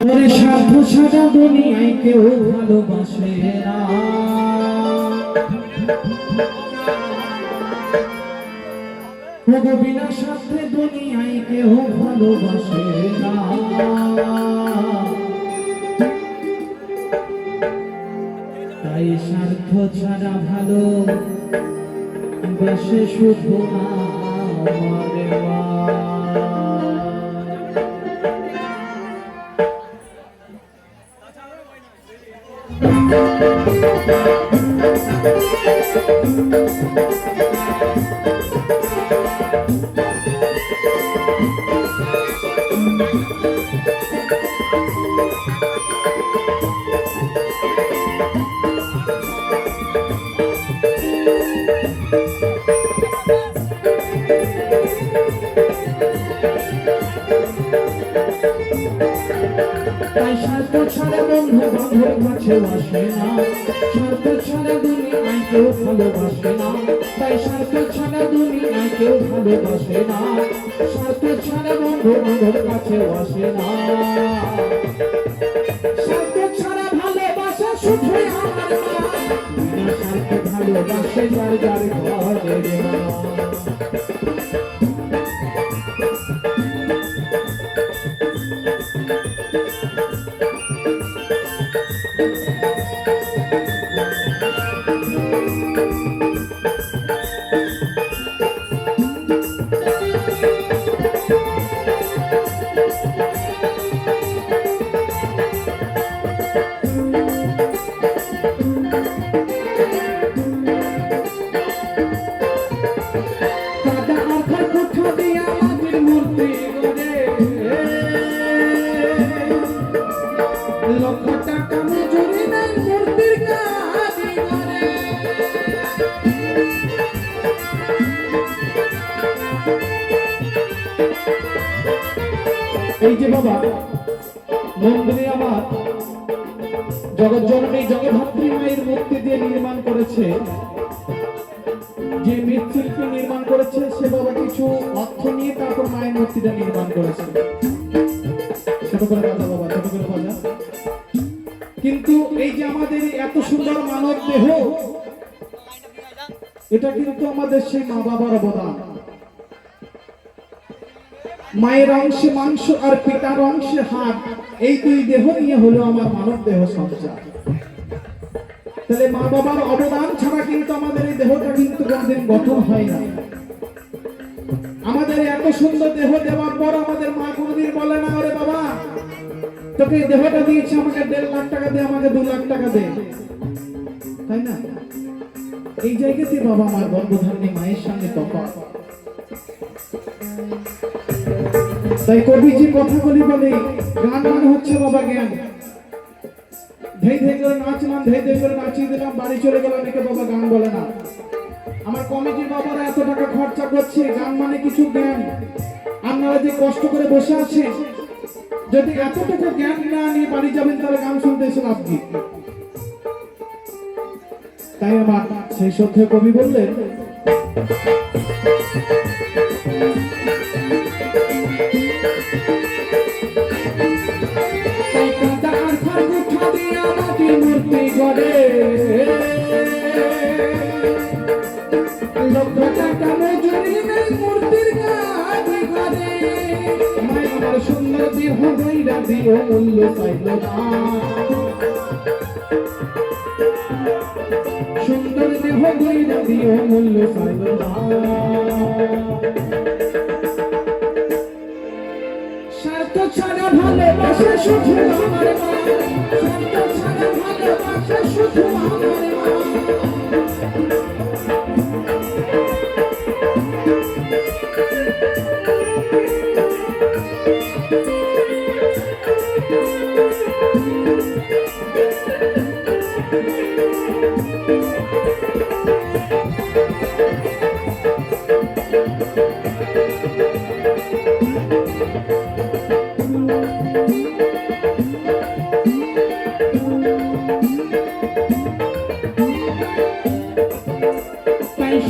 ওর স্বার্থ ছাড়া দুনিয়ায় কেউ ভালোবাসে না। বিনা স্বার্থে দুনিয়ায় কেউ ভালোবাসে না। তাই স্বার্থ ছাড়া ভালো বেশে শুধু আমার তাই বান্ধব আসে না। স্বার্থ ছাড়া দুনিয়ায় কেউ ভালোবাসে না। তাই স্বার্থ ছাড়া দুনিয়ায় কেউ ভালোবাসে না। স্বার্থ ছাড়া বন্ধু বান্ধব কাছে আসে না। স্বার্থ ছাড়া ভালোবাসা শুধু আমার মা বিনা ভালোবাসে যার যার ঘরের মা এই যে বাবা, মন্দিরে আমার জগৎ জননী জগদ্ধাত্রী মায়ের মূর্তি দিয়ে নির্মাণ করেছে। যে মৃৎশিল্পী নির্মাণ করেছে, সে বাবা কিছু অর্থ নিয়ে তারপর মায়ের মূর্তিটা নির্মাণ করেছে। কিন্তু এই যে আমাদের এত সুন্দর মানব দেহ, এটা কিন্তু আমাদের সেই মা বাবার অবদান। মায়ের অংশে মাংস আর পিতার অংশে হাত এই দুই দেহ নিয়ে হলো আমার মানব দেহ সঞ্চার তাহলে মা বাবার অবদান ছাড়া কিন্তু আমাদের এই দেহটা কিন্তু কোনদিন গঠন হয় না। আমাদের এত সুন্দর দেহ দেওয়ার পর আমাদের মা কোনদিন বলে না, ওরে বাবা, তোকে এই দেহটা দিয়েছে, আমাকে দেড় লাখ টাকা দে, আমাকে দু লাখ টাকা দে। তাই না? এই জায়গাতে বাবা আমার গর্ভধারণী মায়ের সঙ্গে তফাৎ। তাই কবিজি কথাগুলি বলে, গান মানে হচ্ছে বাবা জ্ঞান। ধেই ধেই করে নাচলাম, ধেই ধেই করে নাচিয়ে দিলাম, বাড়ি চলে গেলাম, একে বাবা গান বলে না। আমার কমিটির বাবারা এত টাকা খরচা করছে, গান মানে কিছু জ্ঞান। আপনারা যে কষ্ট করে বসে আছেন, যদি এতটুকু জ্ঞান না নিয়ে বাড়ি যাবেন, তাহলে গান শুনতে এসে লাভ কি? তাই আমার সেই সত্য কবি বললেন দিও মূল্য চাইল না। সুন্দর দেহ গইরা দিও মূল্য চাইল না। স্বার্থ ছাড়া ভালোবাসা শুধু আমার মা। স্বার্থ ছাড়া ভালোবাসা শুধু আমার মা। তাই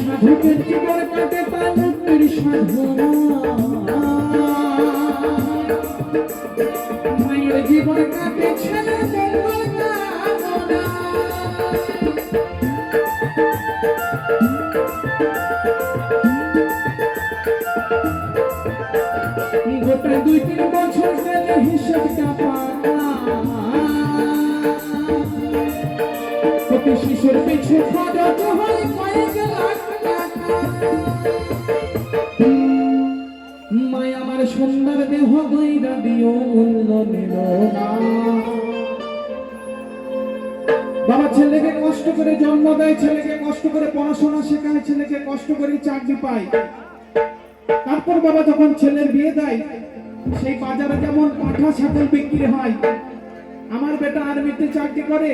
সাধকের জীবন কাটে তার মুক্তির সাধনা। দুই তিন বছর গেলে হিসেবটা প্রতি শিশুর পিছু খরচ হয় কয়েক লাখ সুন্দর দেহ গৈরা দিও মূল্য নিল বাবা ছেলেকে কষ্ট করে জন্ম দেয়, ছেলেকে কষ্ট করে পড়াশোনা শেখায়, ছেলেকে কষ্ট করে চাকরি পায়। তারপর বাবা যখন ছেলের বিয়ে দেয়, সেই বাজারে যেমন পাঠা ছাগল বিক্রি হয়, আমার বেটা আর্মিতে চাকরি করে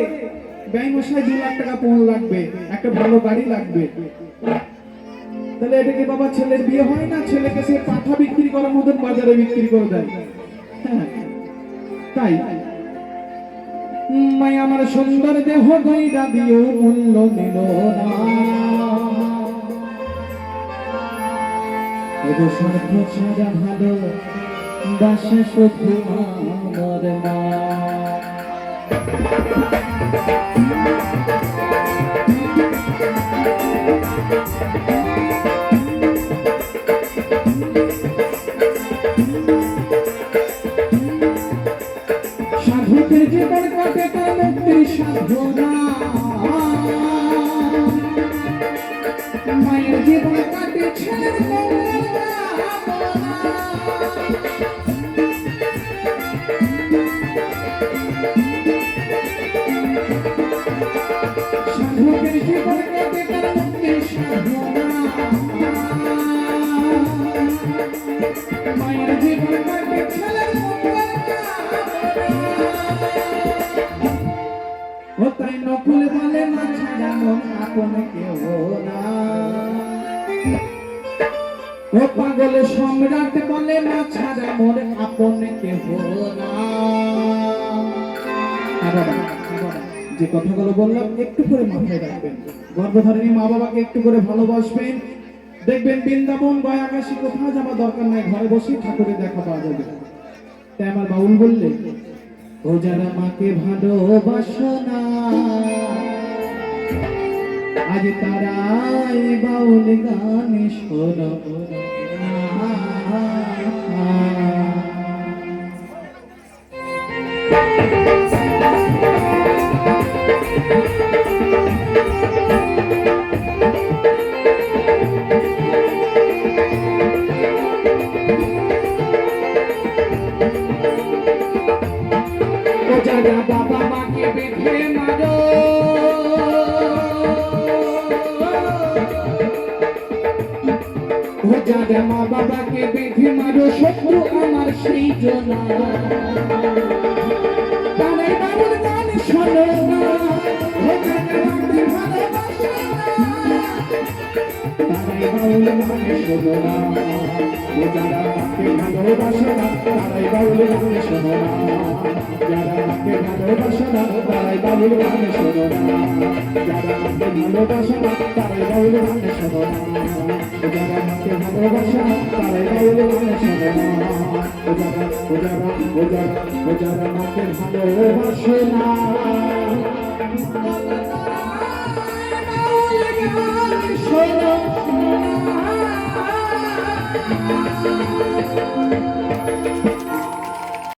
ব্যয় মশাই দু লাখ টাকা পণ লাগবে, একটা ভালো গাড়ি লাগবে। তাহলে এটা কি বাবা ছেলের বিয়ে হয় না? ছেলেকে সে পাঠা বিক্রি করার মতন বাজারে বিক্রি করে দেয়? তাই। মাই আমার সুন্দর দেহ গৈরা দিও মূল্য নিল না। সাধুকের জীবন কাটে তার মুক্তির সাধনা মায়ের জীবন কাটে ছেলের নকুল বলে না ছাড়া মন আপন কেউ ও পাগল সম্রাট বলে না ছাড়া মোর আপন কেহ না। যে কথাগুলো বললাম, একটু করে মাথায় রাখবেন। গর্ভধারিণী মা বাবাকে একটু করে ভালোবাসবেন। দেখবেন বৃন্দাবন গয়া আকাশি কোথাও যাওয়া দরকার নাই, ঘরে বসে ঠাকুরের দেখা পাওয়া যাবে। তাই আমার বাউল বললে ও যারা মাকে ভালোবাসো না আজ তারাই বাউল গান শোনো যারা মা বাবাকে বেঁধে মারো শত্রু আমার সেই জনা শোনো না শোনো না ও যারা মাকে ভালোবাসে না তারাই বাউল গান শোনো না যারা মাকে ভালোবাসে না তারাই বাউল গান শোনো না যারা মাকে ভালোবাসে না তারাই বাউল গান শোনো না ও যারা মাকে ভালোবাসে না তারাই বাউল গান শোনো না ও যারা ও যারা ও যারা ও যারা মাকে ভালোবাসে না শোনো না